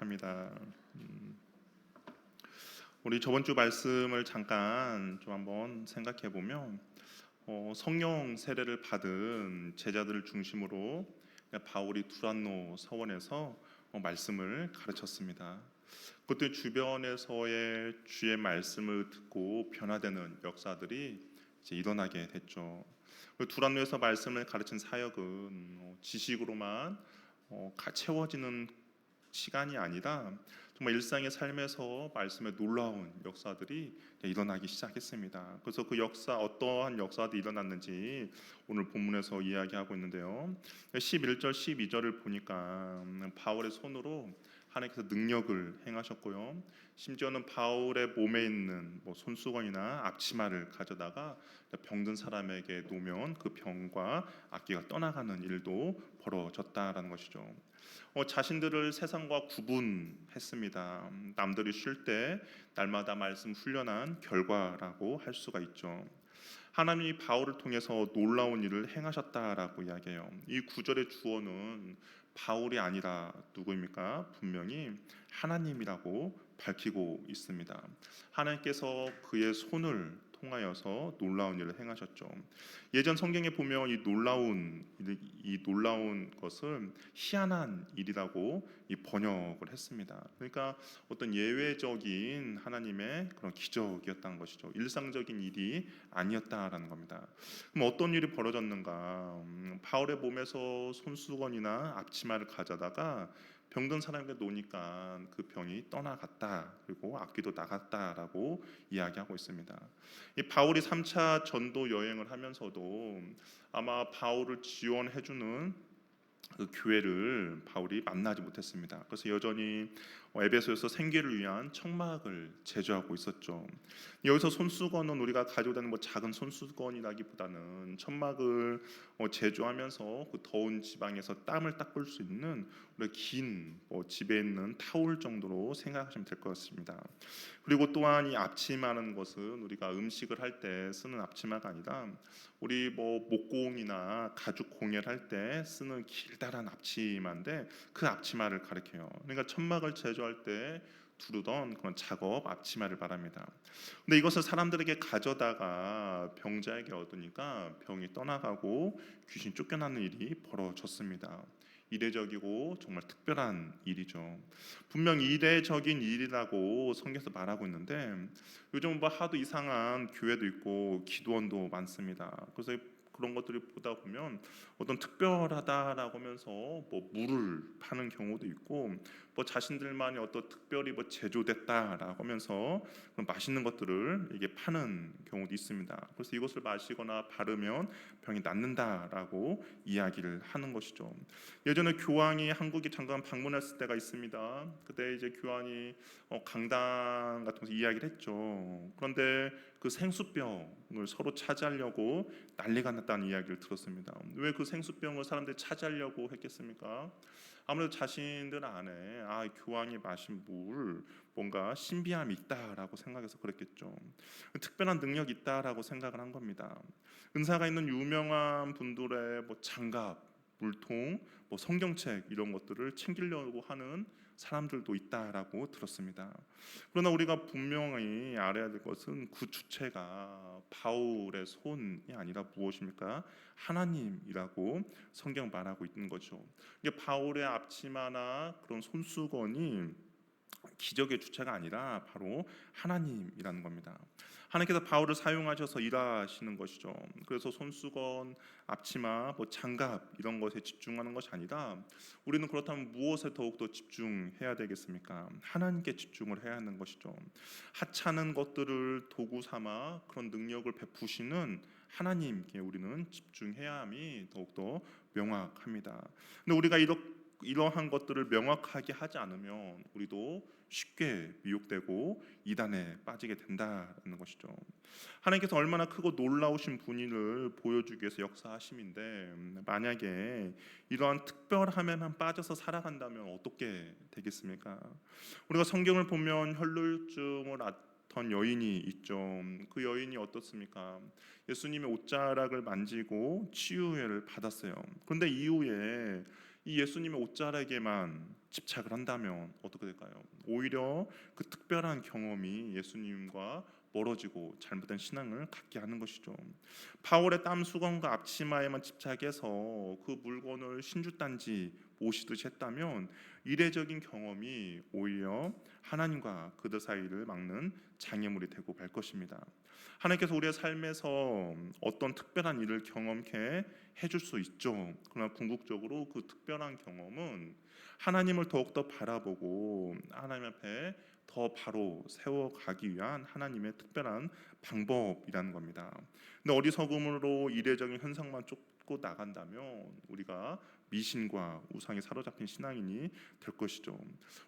합니다. 음, 우리 저번 주 말씀을 잠깐 좀 한번 생각해 보면 어, 성령 세례를 받은 제자들을 중심으로 바울이 두란노 서원에서 어, 말씀을 가르쳤습니다. 그때 주변에서의 주의 말씀을 듣고 변화되는 역사들이 일어나게 됐죠. 그 두란노에서 말씀을 가르친 사역은 어, 지식으로만 어, 가- 채워지는 시간이 아니라 정말 일상의 삶에서 말씀의 놀라운 역사들이 일어나기 시작했습니다. 그래서 그 역사 어떠한 역사들이 일어났는지 오늘 본문에서 이야기하고 있는데요. 11절 12절을 보니까 음, 바울의 손으로 하나님께서 능력을 행하셨고요. 심지어는 바울의 몸에 있는 뭐 손수건이나 앞치마를 가져다가 병든 사람에게 놓으면 그 병과 악기가 떠나가는 일도 벌어졌다라는 것이죠. 어, 자신들을 세상과 구분했습니다. 음, 남들이 쉴 때 날마다 말씀 훈련한 결과라고 할 수가 있죠. 하나님이 바울을 통해서 놀라운 일을 행하셨다라고 이야기해요. 이 구절의 주어는 바울이 아니라 누구입니까? 분명히 하나님이라고 밝히고 있습니다. 하나님께서 그의 손을 통하여서 놀라운 일을 행하셨죠. 예전 성경에 보면 이 놀라운 일- 이 놀라운 것을 희한한 일이라고 이 번역을 했습니다. 그러니까 어떤 예외적인 하나님의 그런 기적이었다는 것이죠. 일상적인 일이 아니었다라는 겁니다. 그럼 어떤 일이 벌어졌는가? 음, 바울의 몸에서 손수건이나 앞치마를 가져다가 병든 사람에게 놓으니까 그 병이 떠나갔다 그리고 악귀도 나갔다라고 이야기하고 있습니다. 이 바울이 3차 전도 여행을 하면서도 아마 바울을 지원해 주는 그 교회를 바울이 만나지 못했습니다. 그래서 여전히 어, 에베소에서 생계를 위한 청막을 제조하고 있었죠. 여기서 손수건은 우리가 가지고 다니는 뭐 작은 손수건이라기보다는 천막을 어, 제조하면서 그 더운 지방에서 땀을 닦을 수 있는 우리 긴 뭐 집에 있는 타올 정도로 생각하시면 될 것 같습니다. 그리고 또한 이 앞치마는 것은 우리가 음식을 할 때 쓰는 앞치마가 아니라 우리 뭐 목공이나 가죽 공예를 할 때 쓰는 길다란 앞치마인데 그 앞치마를 가리켜요. 그러니까 천막을 제조 할 때 두르던 그런 작업 앞치마를 말합니다. 근데 이것을 사람들에게 가져다가 병자에게 얻으니까 병이 떠나가고 귀신 쫓겨나는 일이 벌어졌습니다. 이례적이고 정말 특별한 일이죠. 분명 이례적인 일이라고 성경에서 말하고 있는데 요즘 뭐 하도 이상한 교회도 있고 기도원도 많습니다. 그래서 그런 것들을 보다 보면 어떤 특별하다라고 하면서 뭐 물을 파는 경우도 있고 뭐 자신들만이 어떤 특별히 뭐 제조됐다라고 하면서 그런 맛있는 것들을 이게 파는 경우도 있습니다. 그래서 이것을 마시거나 바르면 병이 낫는다라고 이야기를 하는 것이죠. 예전에 교황이 한국에 잠깐 방문했을 때가 있습니다. 그때 이제 교황이 어, 강당 같은 곳에 이야기를 했죠. 그런데 그 생수병을 서로 차지하려고 난리가 났다는 이야기를 들었습니다. 왜 그 생수병을 사람들이 차지하려고 했겠습니까? 아무래도 자신들 안에 아 교황이 마신 물 뭔가 신비함이 있다라고 생각해서 그랬겠죠. 특별한 능력이 있다라고 생각을 한 겁니다. 은사가 있는 유명한 분들의 뭐 장갑, 물통, 뭐 성경책 이런 것들을 챙기려고 하는 사람들도 있다라고 들었습니다. 그러나 우리가 분명히 알아야 될 것은 그 주체가 바울의 손이 아니라 무엇입니까? 하나님이라고 성경 말하고 있는 거죠. 이게 바울의 앞치마나 그런 손수건이 기적의 주체가 아니라 바로 하나님이라는 겁니다. 하나님께서 바울을 사용하셔서 일하시는 것이죠. 그래서 손수건, 앞치마, 뭐 장갑 이런 것에 집중하는 것이 아니라 우리는 그렇다면 무엇에 더욱 더 집중해야 되겠습니까? 하나님께 집중을 해야 하는 것이죠. 하찮은 것들을 도구 삼아 그런 능력을 베푸시는 하나님께 우리는 집중해야 함이 더욱 더 명확합니다. 근데 우리가 이렇게 이러한 것들을 명확하게 하지 않으면 우리도 쉽게 미혹되고 이단에 빠지게 된다는 것이죠. 하나님께서 얼마나 크고 놀라우신 분인을 보여주기 위해서 역사하심인데 음, 만약에 이러한 특별함에만 빠져서 살아간다면 어떻게 되겠습니까? 우리가 성경을 보면 혈루증을 앓던 여인이 있죠. 그 여인이 어떻습니까? 예수님의 옷자락을 만지고 치유를 받았어요. 그런데 이후에 이 예수님의 옷자락에만 집착을 한다면 어떻게 될까요? 오히려 그 특별한 경험이 예수님과 멀어지고 잘못된 신앙을 갖게 하는 것이죠. 바울의 땀 수건과 앞치마에만 집착해서 그 물건을 신주단지 모시듯이 했다면 이례적인 경험이 오히려 하나님과 그들 사이를 막는 장애물이 되고 말 것입니다. 하나님께서 우리의 삶에서 어떤 특별한 일을 경험케 해줄 수 있죠. 그러나 궁극적으로 그 특별한 경험은 하나님을 더욱더 바라보고 하나님 앞에 더 바로 세워가기 위한 하나님의 특별한 방법이라는 겁니다. 근데 어리석음으로 이례적인 현상만 쫓고 나간다면 우리가 미신과 우상에 사로잡힌 신앙인이 될 것이죠.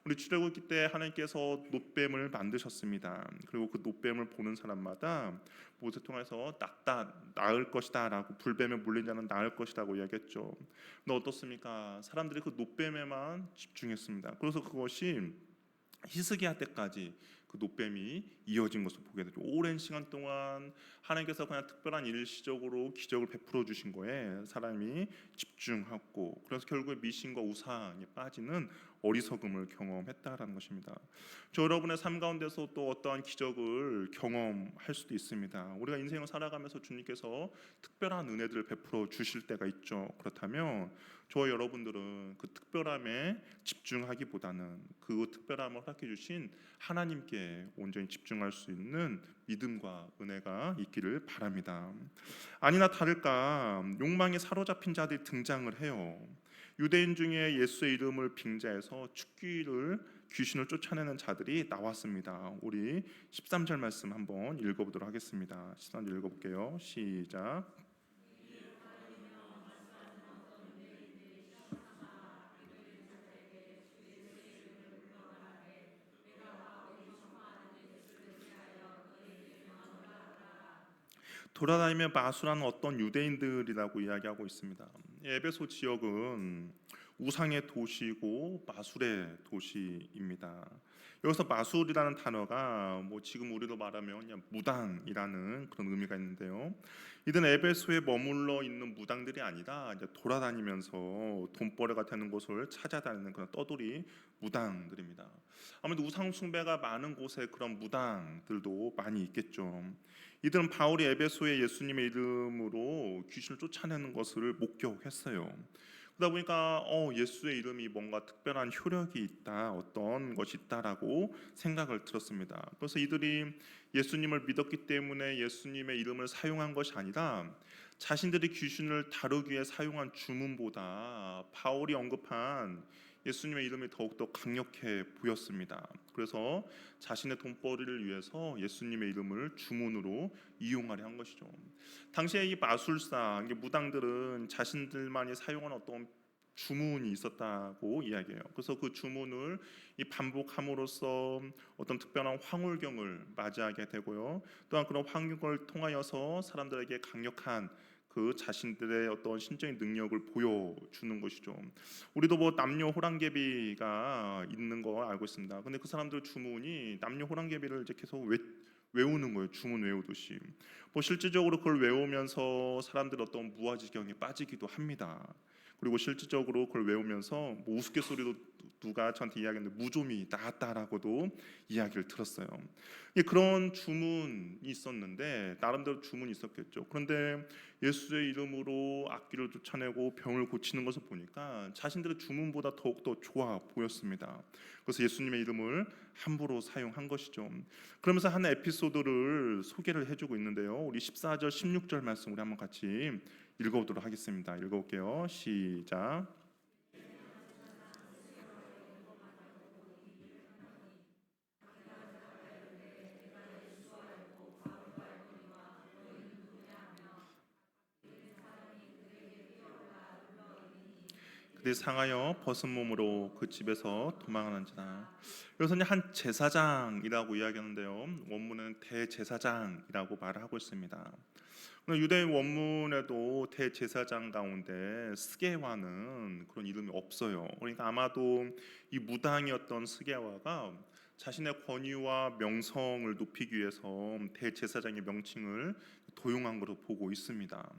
우리 출애굽기 때 하나님께서 노뱀을 만드셨습니다. 그리고 그 노뱀을 보는 사람마다 모세 통해서 낫다 나을 것이다라고 불뱀에 물린 자는 나을 것이라고 이야기했죠. 근데 어떻습니까? 사람들이 그 노뱀에만 집중했습니다. 그래서 그것이 히스기야 때까지 그 노뱀이 이어진 것을 보게 되죠. 오랜 시간 동안 하나님께서 그냥 특별한 일시적으로 기적을 베풀어 주신 거에 사람이 집중하고 그래서 결국에 미신과 우상에 빠지는 어리석음을 경험했다라는 것입니다. 저 여러분의 삶 가운데서 또 어떠한 기적을 경험할 수도 있습니다. 우리가 인생을 살아가면서 주님께서 특별한 은혜들을 베풀어 주실 때가 있죠. 그렇다면 저와 여러분들은 그 특별함에 집중하기보다는 그 특별함을 허락해 주신 하나님께 온전히 집중할 수 있는 믿음과 은혜가 있기를 바랍니다. 아니나 다를까 욕망에 사로잡힌 자들이 등장을 해요. 유대인 중에 예수의 이름을 빙자해서 축기를 귀신을 쫓아내는 자들이 나왔습니다. 우리 13절 말씀 한번 읽어보도록 하겠습니다. 13절 읽어볼게요. 시작. 돌아다니며 마술하는 어떤 유대인들이라고 이야기하고 있습니다. 이 에베소 지역은 우상의 도시고 마술의 도시입니다. 여기서 마술이라는 단어가 뭐 지금 우리로 말하면 무당이라는 그런 의미가 있는데요. 이들은 에베소에 머물러 있는 무당들이 아니라 돌아다니면서 돈벌이가 되는 곳을 찾아다니는 그런 떠돌이 무당들입니다. 아무래도 우상 숭배가 많은 곳에 그런 무당들도 많이 있겠죠. 이들은 바울이 에베소에 예수님의 이름으로 귀신을 쫓아내는 것을 목격했어요. 그러다 보니까 어, 예수의 이름이 뭔가 특별한 효력이 있다, 어떤 것이 있다라고 생각을 들었습니다. 그래서 이들이 예수님을 믿었기 때문에 예수님의 이름을 사용한 것이 아니라 자신들이 귀신을 다루기 위해 사용한 주문보다 바울이 언급한 예수님의 이름이 더욱더 강력해 보였습니다. 그래서 자신의 돈벌이를 위해서 예수님의 이름을 주문으로 이용하려 한 것이죠. 당시에 이 마술사, 무당들은 자신들만이 사용한 어떤 주문이 있었다고 이야기해요. 그래서 그 주문을 이 반복함으로써 어떤 특별한 황홀경을 맞이하게 되고요. 또한 그런 환경을 통하여서 사람들에게 강력한 그 자신들의 어떤 신적인 능력을 보여주는 것이죠. 우리도 뭐 남녀 호랑개비가 있는 거 알고 있습니다. 근데 그 사람들 주문이 남녀 호랑개비를 이제 계속 외, 외우는 거예요. 주문 외우듯이. 뭐 실질적으로 그걸 외우면서 사람들 어떤 무아지경에 빠지기도 합니다. 그리고 실질적으로 그걸 외우면서 뭐 우스갯소리도 누가 저한테 이야기했는데 무좀이 나왔다라고도 이야기를 들었어요. 그런 주문이 있었는데 나름대로 주문이 있었겠죠. 그런데 예수의 이름으로 악기를 쫓아내고 병을 고치는 것을 보니까 자신들의 주문보다 더욱더 좋아 보였습니다. 그래서 예수님의 이름을 함부로 사용한 것이죠. 그러면서 한 에피소드를 소개를 해주고 있는데요. 우리 14절, 16절 말씀 우리 한번 같이 읽어보도록 하겠습니다. 읽어볼게요. 시작. 그들이 상하여 벗은 몸으로 그 집에서 도망하는지라. 여기서는 한 제사장이라고 이야기하는데요. 원문은 대제사장이라고 말을 하고 있습니다. 유대인 원문에도 대제사장 가운데 스게와는 그런 이름이 없어요. 그러니까 아마도 이 무당이었던 스게와가 자신의 권위와 명성을 높이기 위해서 대제사장의 명칭을 도용한 것으로 보고 있습니다.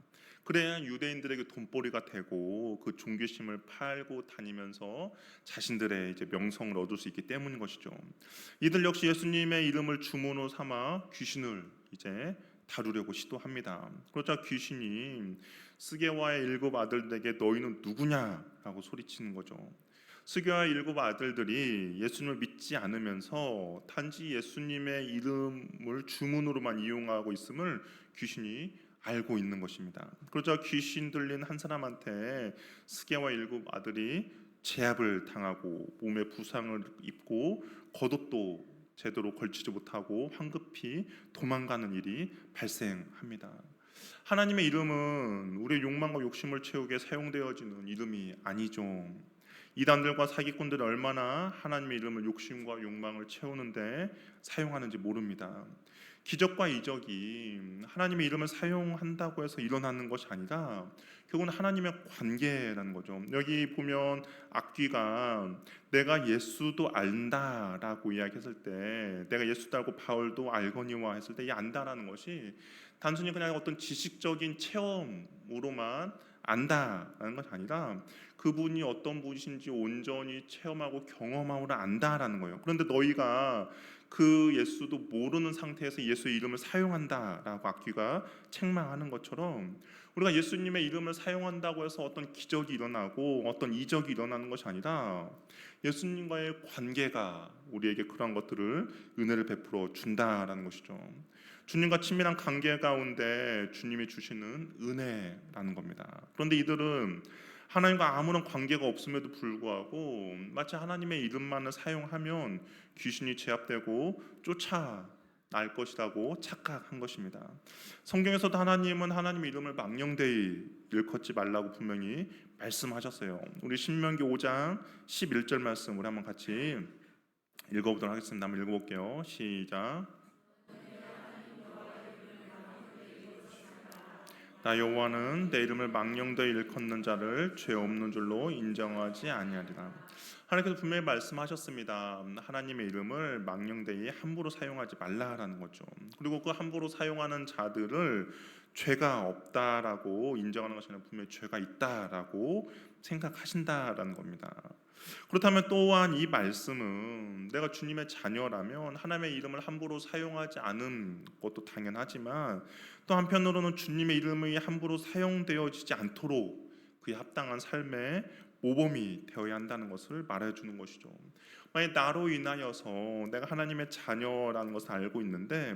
그래야 유대인들에게 돈벌이가 되고 그 종교심을 팔고 다니면서 자신들의 이제 명성을 얻을 수 있기 때문인 것이죠. 이들 역시 예수님의 이름을 주문으로 삼아 귀신을 이제 다루려고 시도합니다. 그러자 귀신이 스게와의 일곱 아들에게 너희는 누구냐라고 소리치는 거죠. 스게와의 일곱 아들들이 예수님을 믿지 않으면서 단지 예수님의 이름을 주문으로만 이용하고 있음을 귀신이 알고 있는 것입니다. 그러자 귀신 들린 한 사람한테 스게와 일곱 아들이 제압을 당하고 몸에 부상을 입고 겉옷도 제대로 걸치지 못하고 황급히 도망가는 일이 발생합니다. 하나님의 이름은 우리의 욕망과 욕심을 채우게 사용되어지는 이름이 아니죠. 이단들과 사기꾼들이 얼마나 하나님의 이름을 욕심과 욕망을 채우는데 사용하는지 모릅니다. 기적과 이적이 하나님의 이름을 사용한다고 해서 일어나는 것이 아니라 결국은 하나님의 관계라는 거죠. 여기 보면 악귀가 내가 예수도 안다라고 이야기했을 때 내가 예수도 알고 바울도 알거니와 했을 때 이 안다라는 것이 단순히 그냥 어떤 지식적인 체험으로만 안다라는 것이 아니라 그분이 어떤 분이신지 온전히 체험하고 경험하고 안다라는 거예요. 그런데 너희가 그 예수도 모르는 상태에서 예수의 이름을 사용한다라고 악귀가 책망하는 것처럼 우리가 예수님의 이름을 사용한다고 해서 어떤 기적이 일어나고 어떤 이적이 일어나는 것이 아니라 예수님과의 관계가 우리에게 그러한 것들을 은혜를 베풀어 준다라는 것이죠. 주님과 친밀한 관계 가운데 주님이 주시는 은혜라는 겁니다. 그런데 이들은 하나님과 아무런 관계가 없음에도 불구하고 마치 하나님의 이름만을 사용하면 귀신이 제압되고 쫓아 날 것이라고 착각한 것입니다. 성경에서도 하나님은 하나님의 이름을 망령되이 일컫지 말라고 분명히 말씀하셨어요. 우리 신명기 5장 11절 말씀 우리 한번 같이 읽어보도록 하겠습니다. 한번 읽어볼게요. 시작. 나 여호와는 내 이름을 망령되이 일컫는 자를 죄 없는 줄로 인정하지 아니하리라. 하나님께서 분명히 말씀하셨습니다. 하나님의 이름을 망령되이 함부로 사용하지 말라라는 거죠. 그리고 그 함부로 사용하는 자들을 죄가 없다라고 인정하는 것이 아니라 분명히 죄가 있다라고 생각하신다라는 겁니다. 그렇다면 또한 이 말씀은 내가 주님의 자녀라면 하나님의 이름을 함부로 사용하지 않은 것도 당연하지만 또 한편으로는 주님의 이름이 함부로 사용되어지지 않도록 그에 합당한 삶의 모범이 되어야 한다는 것을 말해주는 것이죠. 만약 나로 인하여서 내가 하나님의 자녀라는 것을 알고 있는데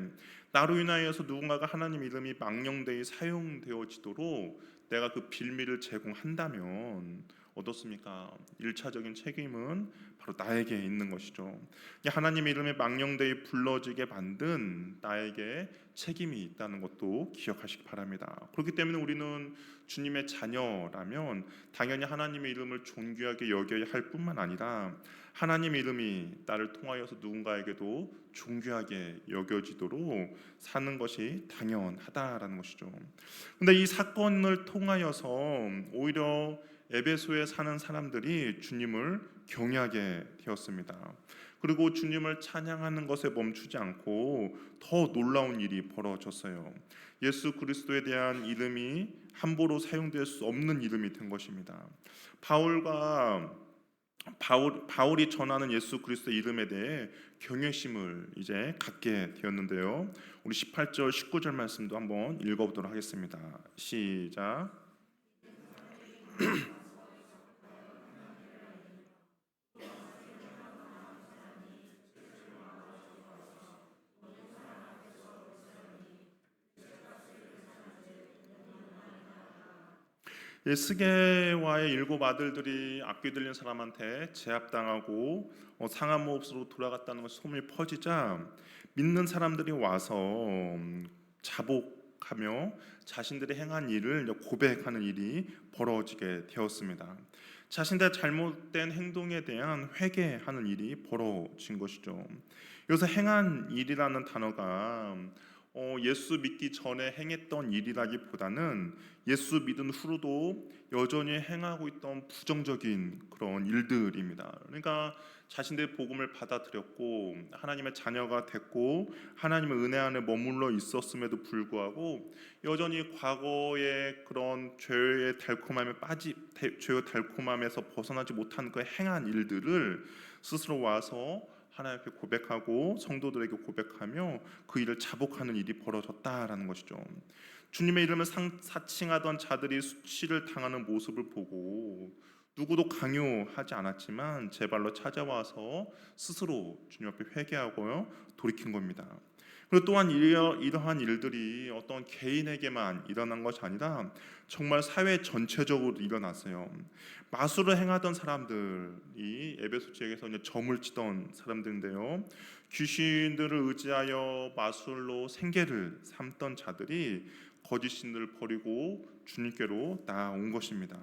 나로 인하여서 누군가가 하나님 이름이 망령되이 사용되어지도록 내가 그 빌미를 제공한다면 어떻습니까? 일차적인 책임은 바로 나에게 있는 것이죠. 하나님의 이름에 망령되이 불러지게 만든 나에게 책임이 있다는 것도 기억하시기 바랍니다. 그렇기 때문에 우리는 주님의 자녀라면 당연히 하나님의 이름을 존귀하게 여겨야 할 뿐만 아니라 하나님의 이름이 나를 통하여서 누군가에게도 존귀하게 여겨지도록 사는 것이 당연하다라는 것이죠. 근데 이 사건을 통하여서 오히려 에베소에 사는 사람들이 주님을 경외하게 되었습니다. 그리고 주님을 찬양하는 것에 멈추지 않고 더 놀라운 일이 벌어졌어요. 예수 그리스도에 대한 이름이 함부로 사용될 수 없는 이름이 된 것입니다. 바울과 바울, 바울이 전하는 예수 그리스도 이름에 대해 경외심을 이제 갖게 되었는데요. 우리 18절 19절 말씀도 한번 읽어보도록 하겠습니다. 시작. 스게와의 일곱 아들들이 악귀 들린 사람한테 제압당하고 어, 상한 모습으로 돌아갔다는 것이 소문이 퍼지자 믿는 사람들이 와서 음, 자복하며 자신들이 행한 일을 고백하는 일이 벌어지게 되었습니다. 자신들의 잘못된 행동에 대한 회개하는 일이 벌어진 것이죠. 여기서 행한 일이라는 단어가 어, 예수 믿기 전에 행했던 일이라기보다는 예수 믿은 후로도 여전히 행하고 있던 부정적인 그런 일들입니다. 그러니까 자신들의 복음을 받아들였고 하나님의 자녀가 됐고 하나님의 은혜 안에 머물러 있었음에도 불구하고 여전히 과거의 그런 죄의 달콤함에 빠지 대- 죄의 달콤함에서 벗어나지 못한 그 행한 일들을 스스로 와서 하나님 앞에 고백하고 성도들에게 고백하며 그 일을 자복하는 일이 벌어졌다라는 것이죠. 주님의 이름을 상, 사칭하던 자들이 수치를 당하는 모습을 보고 누구도 강요하지 않았지만 제 발로 찾아와서 스스로 주님 앞에 회개하고요 돌이킨 겁니다. 그리고 또한 이러, 이러한 일들이 어떤 개인에게만 일어난 것이 아니라 정말 사회 전체적으로 일어났어요. 마술을 행하던 사람들이 에베소 지역에서 이제 점을 치던 사람들인데요. 귀신들을 의지하여 마술로 생계를 삼던 자들이 거짓 신들을 버리고 주님께로 나온 것입니다.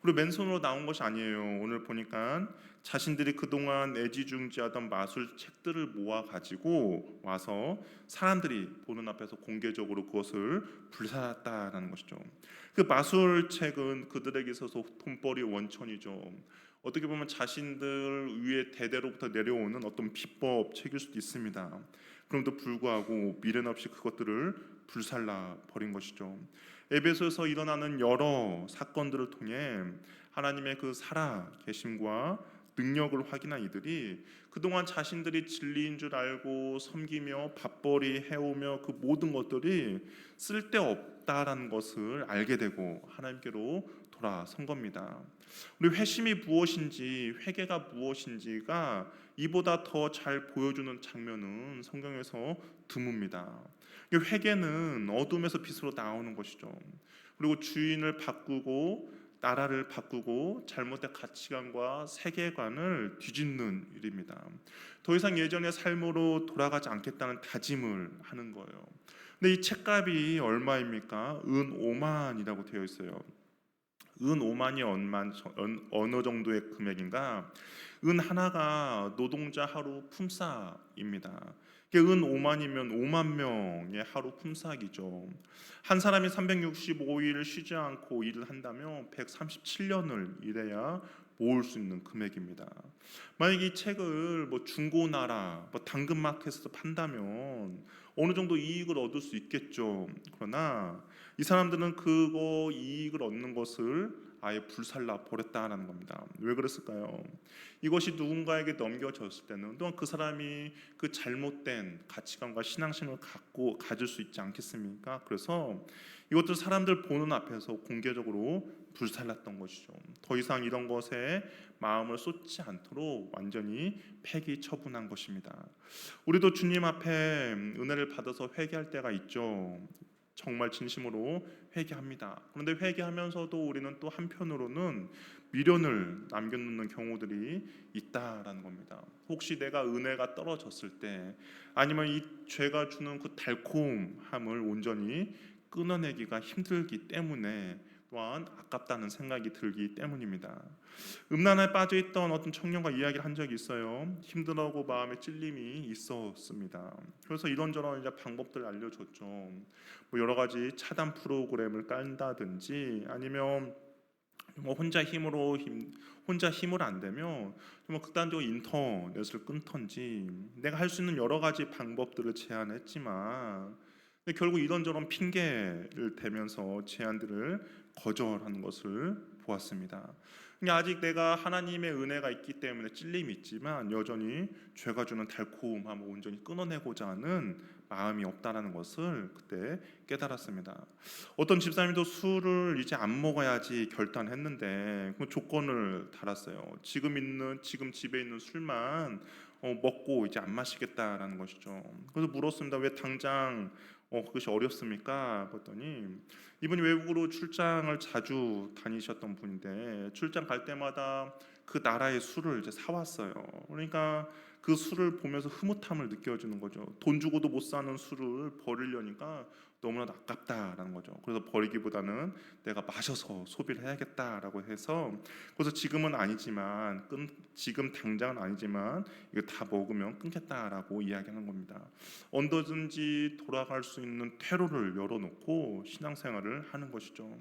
그리고 맨손으로 나온 것이 아니에요. 오늘 보니까 자신들이 그동안 애지중지하던 마술 책들을 모아 가지고 와서 사람들이 보는 앞에서 공개적으로 그것을 불살았다라는 것이죠. 그 마술 책은 그들에게 있어서 돈벌이 원천이죠. 어떻게 보면 자신들 위에 대대로부터 내려오는 어떤 비법 책일 수도 있습니다. 그럼에도 불구하고 미련 없이 그것들을 불살라 버린 것이죠. 에베소에서 일어나는 여러 사건들을 통해 하나님의 그 살아 계심과 능력을 확인한 이들이 그동안 자신들이 진리인 줄 알고 섬기며 밥벌이 해오며 그 모든 것들이 쓸데없다라는 것을 알게 되고 하나님께로 돌아선 겁니다. 우리 회심이 무엇인지 회개가 무엇인지가 이보다 더 잘 보여주는 장면은 성경에서 드뭅니다. 이 회개는 어둠에서 빛으로 나오는 것이죠. 그리고 주인을 바꾸고 나라를 바꾸고 잘못된 가치관과 세계관을 뒤집는 일입니다. 더 이상 예전의 삶으로 돌아가지 않겠다는 다짐을 하는 거예요. 근데 이 책값이 얼마입니까? 은 5만이라고 되어 있어요. 은 5만이 얼마, 어느 정도의 금액인가? 은 하나가 노동자 하루 품삯입니다. 은 5만이면 5만 명의 하루 품삯이죠. 한 사람이 365일 쉬지 않고 일을 한다면 137년을 일해야 모을 수 있는 금액입니다. 만약 이 책을 뭐 중고나라, 뭐 당근마켓에서 판다면 어느 정도 이익을 얻을 수 있겠죠. 그러나 이 사람들은 그거 이익을 얻는 것을 아예 불살라 버렸다라는 겁니다. 왜 그랬을까요? 이것이 누군가에게 넘겨졌을 때는 또한 그 사람이 그 잘못된 가치관과 신앙심을 갖고 가질 수 있지 않겠습니까? 그래서 이것들 사람들 보는 앞에서 공개적으로 불살랐던 것이죠. 더 이상 이런 것에 마음을 쏟지 않도록 완전히 폐기 처분한 것입니다. 우리도 주님 앞에 은혜를 받아서 회개할 때가 있죠. 정말 진심으로 회개합니다. 그런데 회개하면서도 우리는 또 한편으로는 미련을 남겨놓는 경우들이 있다라는 겁니다. 혹시 내가 은혜가 떨어졌을 때 아니면 이 죄가 주는 그 달콤함을 온전히 끊어내기가 힘들기 때문에 또한 아깝다는 생각이 들기 때문입니다. 음란에 빠져 있던 어떤 청년과 이야기를 한 적이 있어요. 힘들어하고 마음에 찔림이 있었습니다. 그래서 이런저런 이제 방법들 알려줬죠. 뭐 여러 가지 차단 프로그램을 깐다든지 아니면 뭐 혼자 힘으로 힘 혼자 힘을 안 되면 뭐 극단적으로 인터넷을 끊던지 내가 할 수 있는 여러 가지 방법들을 제안했지만 결국 이런저런 핑계를 대면서 제안들을 거절하는 것을 보았습니다. 그러니까 아직 내가 하나님의 은혜가 있기 때문에 찔림이 있지만 여전히 죄가 주는 달콤함을 온전히 끊어내고자 하는 마음이 없다라는 것을 그때 깨달았습니다. 어떤 집사님도 술을 이제 안 먹어야지 결단했는데 그 조건을 달았어요. 지금 있는 지금 집에 있는 술만 어, 먹고 이제 안 마시겠다라는 것이죠. 그래서 물었습니다. 왜 당장 어, 그것이 어렵습니까? 그랬더니 이분이 외국으로 출장을 자주 다니셨던 분인데 출장 갈 때마다 그 나라의 술을 이제 사왔어요. 그러니까 그 술을 보면서 흐뭇함을 느껴지는 거죠. 돈 주고도 못 사는 술을 버리려니까 너무나도 아깝다라는 거죠. 그래서 버리기보다는 내가 마셔서 소비를 해야겠다라고 해서 그래서 지금은 아니지만 끈, 지금 당장은 아니지만 이거 다 먹으면 끊겠다라고 이야기하는 겁니다. 언제든지 돌아갈 수 있는 퇴로를 열어놓고 신앙생활을 하는 것이죠.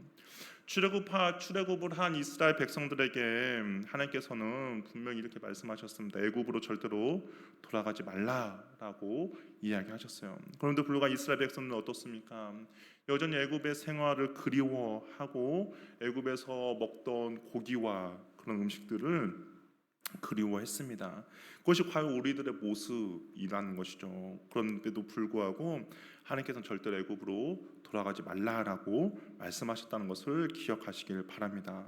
출애굽하 출애굽을 한 이스라엘 백성들에게 하나님께서는 분명히 이렇게 말씀하셨습니다. 애굽으로 절대로 돌아가지 말라라고 이야기하셨어요. 그런데 불구하고 이스라엘 백성들은 어떻습니까? 여전히 애굽의 생활을 그리워하고 애굽에서 먹던 고기와 그런 음식들을 그리워했습니다. 그것이 과연 우리들의 모습이라는 것이죠. 그런데도 불구하고 하나님께서는 절대로 애굽으로 돌아가지 말라라고 말씀하셨다는 것을 기억하시길 바랍니다.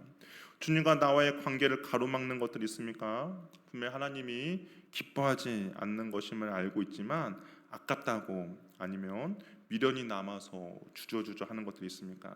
주님과 나와의 관계를 가로막는 것들이 있습니까? 분명 하나님이 기뻐하지 않는 것임을 알고 있지만 아깝다고 아니면 미련이 남아서 주저주저 하는 것들이 있습니까?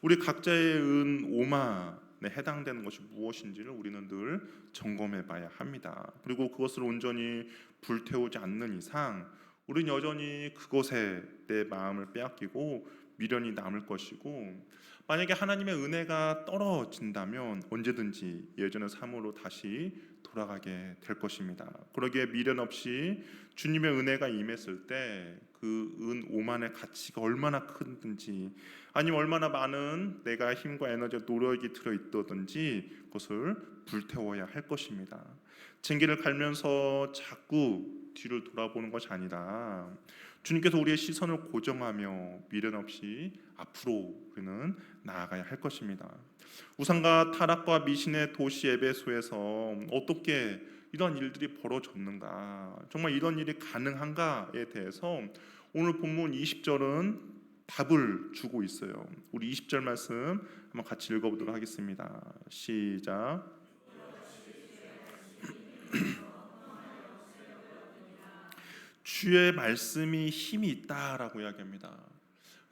우리 각자의 은 오만에 해당되는 것이 무엇인지를 우리는 늘 점검해 봐야 합니다. 그리고 그것을 온전히 불태우지 않는 이상 우리는 여전히 그것에 내 마음을 빼앗기고 미련이 남을 것이고 만약에 하나님의 은혜가 떨어진다면 언제든지 예전의 삶으로 다시 돌아가게 될 것입니다. 그러기에 미련 없이 주님의 은혜가 임했을 때 그 은 오만의 가치가 얼마나 큰든지 아니면 얼마나 많은 내가 힘과 에너지 노력이 들어 있더든지 그것을 불태워야 할 것입니다. 쟁기를 갈면서 자꾸 뒤를 돌아보는 것이 아니라 주님께서 우리의 시선을 고정하며 미련 없이 앞으로 우리는 나아가야 할 것입니다. 우상과 타락과 미신의 도시 에베소에서 어떻게 이런 일들이 벌어졌는가? 정말 이런 일이 가능한가에 대해서 오늘 본문 20절은 답을 주고 있어요. 우리 20절 말씀 한번 같이 읽어보도록 하겠습니다. 시작. 주의 말씀이 힘이 있다라고 이야기합니다.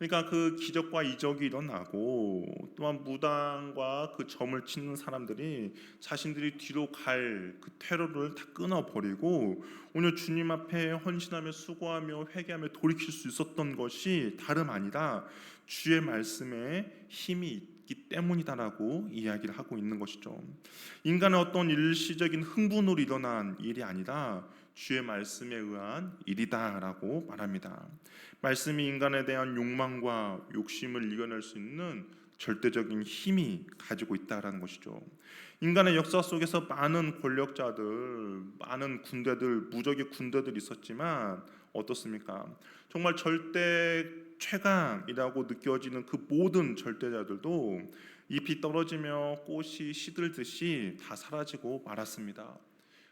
그러니까 그 기적과 이적이 일어나고 또한 무당과 그 점을 치는 사람들이 자신들이 뒤로 갈 그 테러를 다 끊어버리고 오늘 주님 앞에 헌신하며 수고하며 회개하며 돌이킬 수 있었던 것이 다름 아니라 주의 말씀에 힘이 있기 때문이다라고 이야기를 하고 있는 것이죠. 인간의 어떤 일시적인 흥분으로 일어난 일이 아니라 주의 말씀에 의한 일이다라고 말합니다. 말씀이 인간에 대한 욕망과 욕심을 이겨낼 수 있는 절대적인 힘이 가지고 있다라는 것이죠. 인간의 역사 속에서 많은 권력자들, 많은 군대들, 무적의 군대들이 있었지만 어떻습니까? 정말 절대 최강이라고 느껴지는 그 모든 절대자들도 잎이 떨어지며 꽃이 시들듯이 다 사라지고 말았습니다.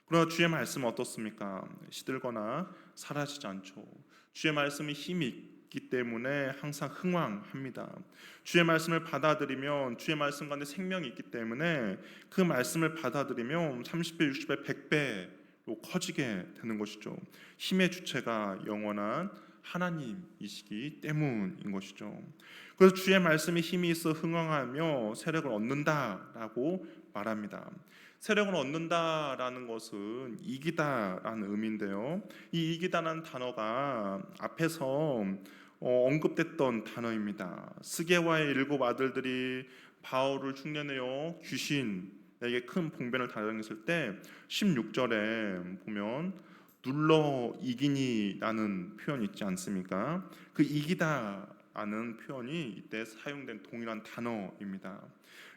그러나 주의 말씀은 어떻습니까? 시들거나 사라지지 않죠. 주의 말씀이 힘이 있기 때문에 항상 흥왕합니다. 주의 말씀을 받아들이면 주의 말씀 가운데 생명이 있기 때문에 그 말씀을 받아들이면 30배, 60배, 100배로 커지게 되는 것이죠. 힘의 주체가 영원한 하나님이시기 때문인 것이죠. 그래서 주의 말씀이 힘이 있어 흥왕하며 세력을 얻는다라고 말합니다. 세력을 얻는다라는 것은 이기다라는 의미인데요. 이 이기다라는 단어가 앞에서 어, 언급됐던 단어입니다. 스게와의 일곱 아들들이 바울을 흉내내어 귀신에게 큰 봉변을 당했을 때 16절에 보면 눌러 이기니라는 표현이 있지 않습니까? 그 이기다라는 표현이 이때 사용된 동일한 단어입니다.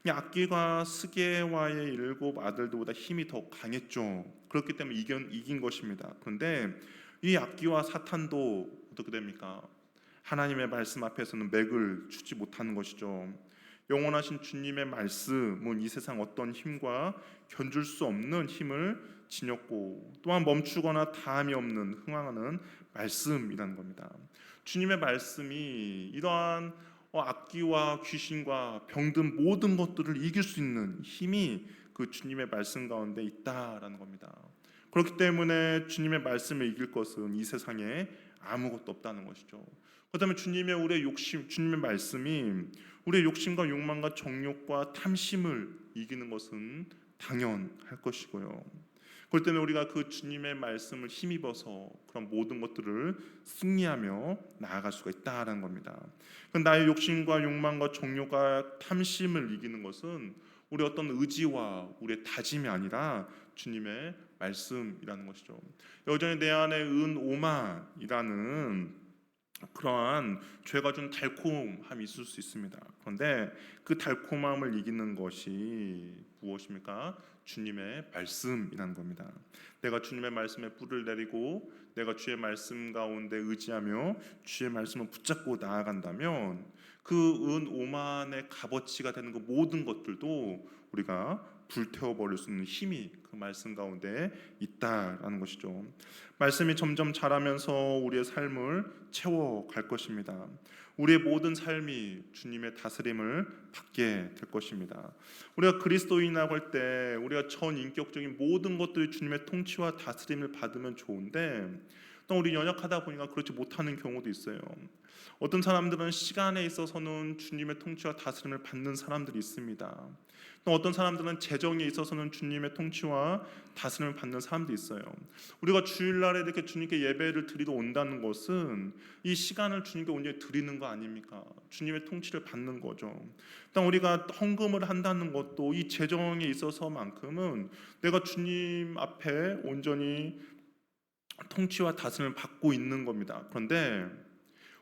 악기가 스게와의 일곱 아들들보다 힘이 더 강했죠. 그렇기 때문에 이긴, 이긴 것입니다. 그런데 이 악기와 사탄도 어떻게 됩니까? 하나님의 말씀 앞에서는 맥을 추지 못하는 것이죠. 영원하신 주님의 말씀은 이 세상 어떤 힘과 견줄 수 없는 힘을 지녔고 또한 멈추거나 다함이 없는 흥황하는 말씀이라는 겁니다. 주님의 말씀이 이러한 어, 악기와 귀신과 병든 모든 것들을 이길 수 있는 힘이 그 주님의 말씀 가운데 있다라는 겁니다. 그렇기 때문에 주님의 말씀을 이길 것은 이 세상에 아무것도 없다는 것이죠. 그다음에 주님의 우리의 욕심, 주님의 말씀이 우리의 욕심과 욕망과 정욕과 탐심을 이기는 것은 당연할 것이고요. 그럴 때는 우리가 그 주님의 말씀을 힘입어서 그런 모든 것들을 승리하며 나아갈 수가 있다라는 겁니다. 그 나의 욕심과 욕망과 종료가 탐심을 이기는 것은 우리 어떤 의지와 우리의 다짐이 아니라 주님의 말씀이라는 것이죠. 여전히 내 안에 은 오만이라는 그러한 죄가 준 달콤함이 있을 수 있습니다. 그런데 그 달콤함을 이기는 것이 무엇입니까? 주님의 말씀이라는 겁니다. 내가 주님의 말씀에 뿔을 내리고 내가 주의 말씀 가운데 의지하며 주의 말씀을 붙잡고 나아간다면 그 은 오만의 값어치가 되는 그 모든 것들도 우리가 불태워 버릴 수 있는 힘이 그 말씀 가운데 있다라는 것이죠. 말씀이 점점 자라면서 우리의 삶을 채워 갈 것입니다. 우리의 모든 삶이 주님의 다스림을 받게 될 것입니다. 우리가 그리스도인이라고 할 때 우리가 전 인격적인 모든 것들이 주님의 통치와 다스림을 받으면 좋은데 또 우리 연약하다 보니까 그렇지 못하는 경우도 있어요. 어떤 사람들은 시간에 있어서는 주님의 통치와 다스림을 받는 사람들이 있습니다. 또 어떤 사람들은 재정에 있어서는 주님의 통치와 다스림을 받는 사람도 있어요. 우리가 주일날에 이렇게 주님께 예배를 드리러 온다는 것은 이 시간을 주님께 온전히 드리는 거 아닙니까? 주님의 통치를 받는 거죠. 또 우리가 헌금을 한다는 것도 이 재정에 있어서만큼은 내가 주님 앞에 온전히 통치와 다스림을 받고 있는 겁니다. 그런데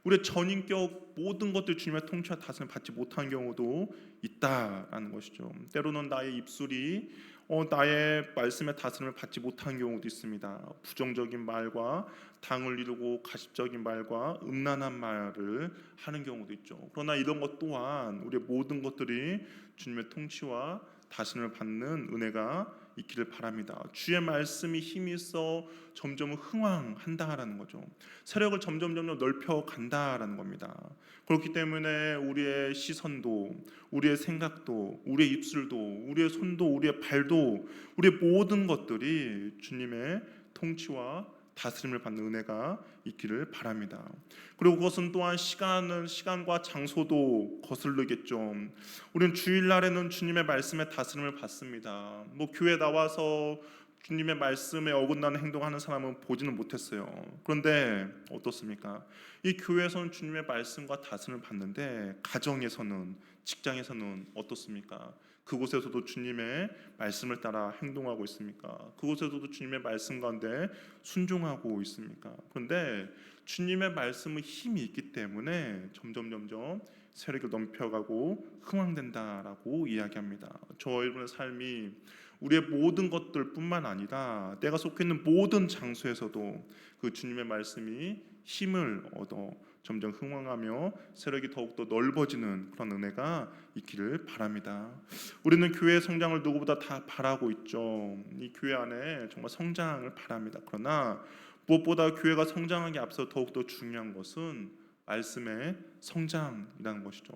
우리의 전인격 모든 것들 주님의 통치와 다스림을 받지 못한 경우도 있다라는 것이죠. 때로는 나의 입술이 어, 나의 말씀의 다스림을 받지 못한 경우도 있습니다. 부정적인 말과 당을 이루고 가십적인 말과 음란한 말을 하는 경우도 있죠. 그러나 이런 것 또한 우리의 모든 것들이 주님의 통치와 다스림을 받는 은혜가 있기를 바랍니다. 주의 말씀이 힘이 있어 점점 흥왕한다라는 거죠. 세력을 점점 점점 넓혀 간다라는 겁니다. 그렇기 때문에 우리의 시선도, 우리의 생각도, 우리의 입술도, 우리의 손도, 우리의 발도, 우리의 모든 것들이 주님의 통치와 다스림을 받는 은혜가 있기를 바랍니다. 그리고 그것은 또한 시간은 시간과 장소도 거슬르겠죠. 우리는 주일날에는 주님의 말씀에 다스림을 받습니다. 뭐 교회 나와서 주님의 말씀에 어긋나는 행동하는 사람은 보지는 못했어요. 그런데 어떻습니까? 이 교회에서는 주님의 말씀과 다스림을 받는데 가정에서는 직장에서는 어떻습니까? 그곳에서도 주님의 말씀을 따라 행동하고 있습니까? 그곳에서도 주님의 말씀 가운데 순종하고 있습니까? 그런데 주님의 말씀은 힘이 있기 때문에 점점 점점 세력을 넘겨가고 흥왕된다라고 이야기합니다. 저 여러분의 삶이 우리의 모든 것들뿐만 아니라 내가 속해 있는 모든 장소에서도 그 주님의 말씀이 힘을 얻어 점점 흥왕하며 세력이 더욱더 넓어지는 그런 은혜가 있기를 바랍니다. 우리는 교회 성장을 누구보다 다 바라고 있죠. 이 교회 안에 정말 성장을 바랍니다. 그러나 무엇보다 교회가 성장하기 앞서 더욱더 중요한 것은 말씀의 성장이라는 것이죠.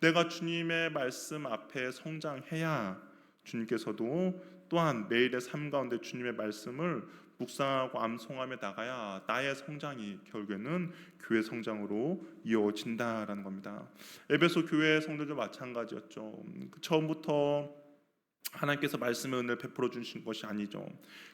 내가 주님의 말씀 앞에 성장해야 주님께서도 또한 매일의 삶 가운데 주님의 말씀을 묵상하고 암송하며 나가야 나의 성장이 결국에는 교회 성장으로 이어진다라는 겁니다. 에베소 교회 성도들 마찬가지였죠. 그 처음부터 하나님께서 말씀의 은혜를 베풀어 주신 것이 아니죠.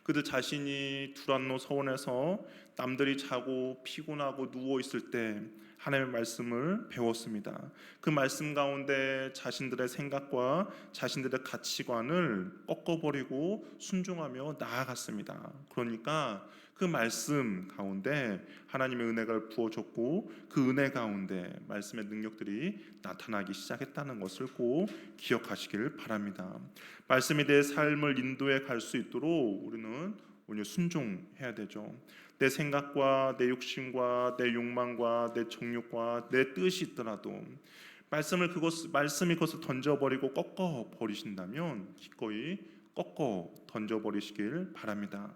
그들 자신이 두란노 서원에서 남들이 자고 피곤하고 누워 있을 때 하나님의 말씀을 배웠습니다. 그 말씀 가운데 자신들의 생각과 자신들의 가치관을 꺾어버리고 순종하며 나아갔습니다. 그러니까 그 말씀 가운데 하나님의 은혜가 부어졌고 그 은혜 가운데 말씀의 능력들이 나타나기 시작했다는 것을 꼭 기억하시기를 바랍니다. 말씀에 대해 삶을 인도해 갈 수 있도록 우리는 오늘 순종해야 되죠. 내 생각과 내 욕심과 내 욕망과 내 정욕과 내 뜻이 있더라도 말씀을 그것 말씀이 그것을 던져버리고 꺾어 버리신다면 기꺼이 꺾어 던져 버리시길 바랍니다.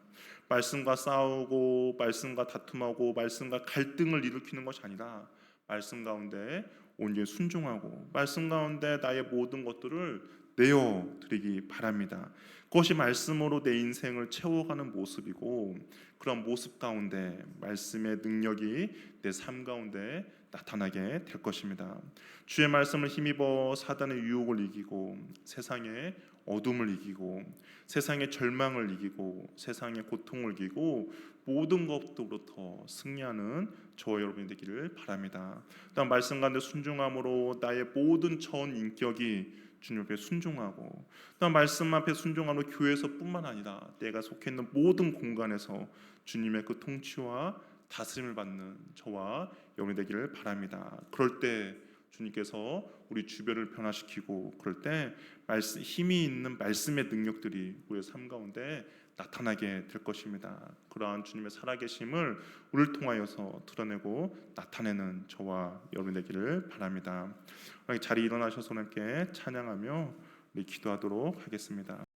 말씀과 싸우고 말씀과 다툼하고 말씀과 갈등을 일으키는 것이 아니라 말씀 가운데 온전히 순종하고 말씀 가운데 나의 모든 것들을 내어 드리기 바랍니다. 그것이 말씀으로 내 인생을 채워가는 모습이고 그런 모습 가운데 말씀의 능력이 내 삶 가운데 나타나게 될 것입니다. 주의 말씀을 힘입어 사단의 유혹을 이기고 세상에 어둠을 이기고 세상의 절망을 이기고 세상의 고통을 이기고 모든 것부터 승리하는 저와 여러분이 되기를 바랍니다. 또한 말씀 가운데 순종함으로 나의 모든 전 인격이 주님 앞에 순종하고 또한 말씀 앞에 순종함으로 교회에서뿐만 아니라 내가 속해 있는 모든 공간에서 주님의 그 통치와 다스림을 받는 저와 여러분이 되기를 바랍니다. 그럴 때 주님께서 우리 주변을 변화시키고 그럴 때 말씀, 힘이 있는 말씀의 능력들이 우리의 삶 가운데 나타나게 될 것입니다. 그러한 주님의 살아계심을 우리를 통하여서 드러내고 나타내는 저와 여러분 되기를 바랍니다. 자리 일어나셔서 함께 찬양하며 우리 기도하도록 하겠습니다.